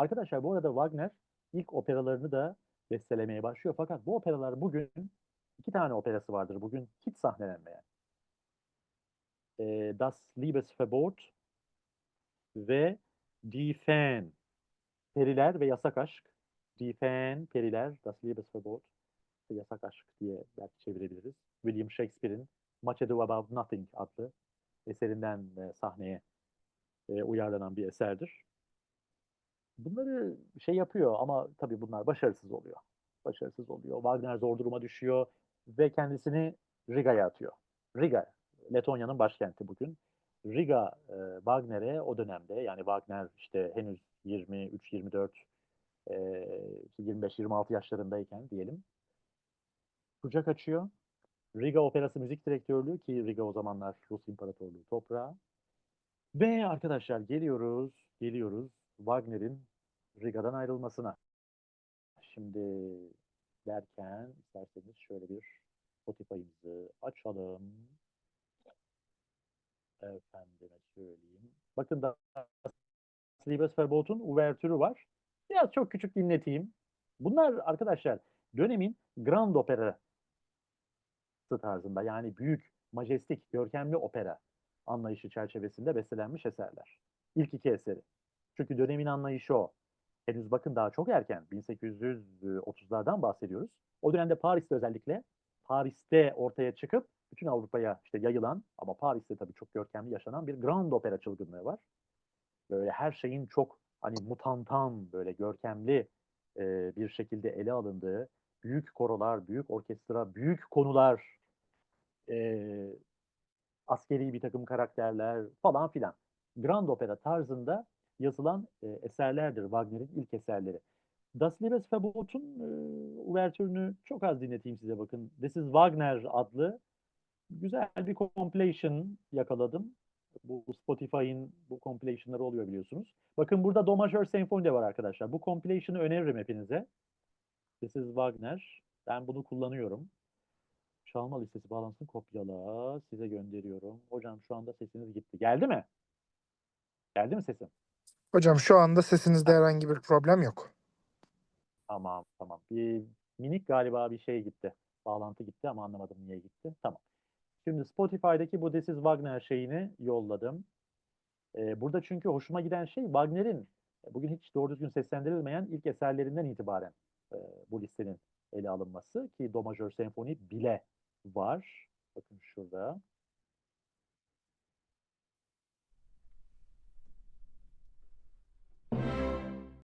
Arkadaşlar bu arada Wagner ilk operalarını da bestelemeye başlıyor. Fakat bu operalar bugün iki tane operası vardır. Bugün hiç sahnelenmeyen. Ee, Das Liebesverbot ve Die Fan. Periler ve Yasak Aşk. Die Fan, Periler, Das Liebesverbot ve Yasak Aşk diye belki çevirebiliriz. William Shakespeare'in Much Ado About Nothing adlı eserinden e, sahneye e, uyarlanan bir eserdir. Bunları şey yapıyor ama tabii bunlar başarısız oluyor. Başarısız oluyor. Wagner zor duruma düşüyor ve kendisini Riga'ya atıyor. Riga, Letonya'nın başkenti bugün. Riga e, Wagner'e o dönemde yani Wagner işte henüz 23, 24, e, 25-26 yaşlarındayken diyelim kucak açıyor. Riga Operası müzik direktörlüğü ki Riga o zamanlar Rus İmparatorluğu toprağı. Ve arkadaşlar geliyoruz, geliyoruz Wagner'in Riga'dan ayrılmasına. Şimdi derken isterseniz şöyle bir Spotify'ımızı açalım. Efendime söyleyeyim. Bakın da Liebesverbot'un uvertürü var. Biraz çok küçük dinleteyim. Bunlar arkadaşlar dönemin Grand Opera tarzında yani büyük, majestik, görkemli opera anlayışı çerçevesinde bestelenmiş eserler. İlk iki eseri. Çünkü dönemin anlayışı o. Henüz bakın daha çok erken. 1830'lardan bahsediyoruz. O dönemde Paris'te özellikle Paris'te ortaya çıkıp bütün Avrupa'ya işte yayılan ama Paris'te tabii çok görkemli yaşanan bir grand opera çılgınlığı var. Böyle her şeyin çok hani mutantan böyle görkemli e, bir şekilde ele alındığı büyük korolar, büyük orkestra, büyük konular, e, askeri bir takım karakterler falan filan. Grand opera tarzında yazılan e, eserlerdir Wagner'in ilk eserleri. Das Liebesverbot'un e, uvertürünü çok az dinleteyim size bakın. This is Wagner adlı güzel bir compilation yakaladım. Bu Spotify'ın bu compilation'ları oluyor biliyorsunuz. Bakın burada Do majör senfoni de var arkadaşlar. Bu compilation'ı öneririm hepinize. This is Wagner. Ben bunu kullanıyorum. Çalma listesi bağlantısını kopyala. Size gönderiyorum. Hocam şu anda sesiniz gitti. Geldi mi? Geldi mi sesim? Hocam şu anda sesinizde herhangi bir problem yok. Tamam tamam. Bir minik galiba bir şey gitti. Bağlantı gitti ama anlamadım niye gitti. Tamam. Şimdi Spotify'daki bu This is Wagner şeyini yolladım. Ee, burada çünkü hoşuma giden şey Wagner'in e, bugün hiç doğru düzgün seslendirilmeyen ilk eserlerinden itibaren e, bu listenin ele alınması ki Do majör senfoni bile var. Bakın şurada.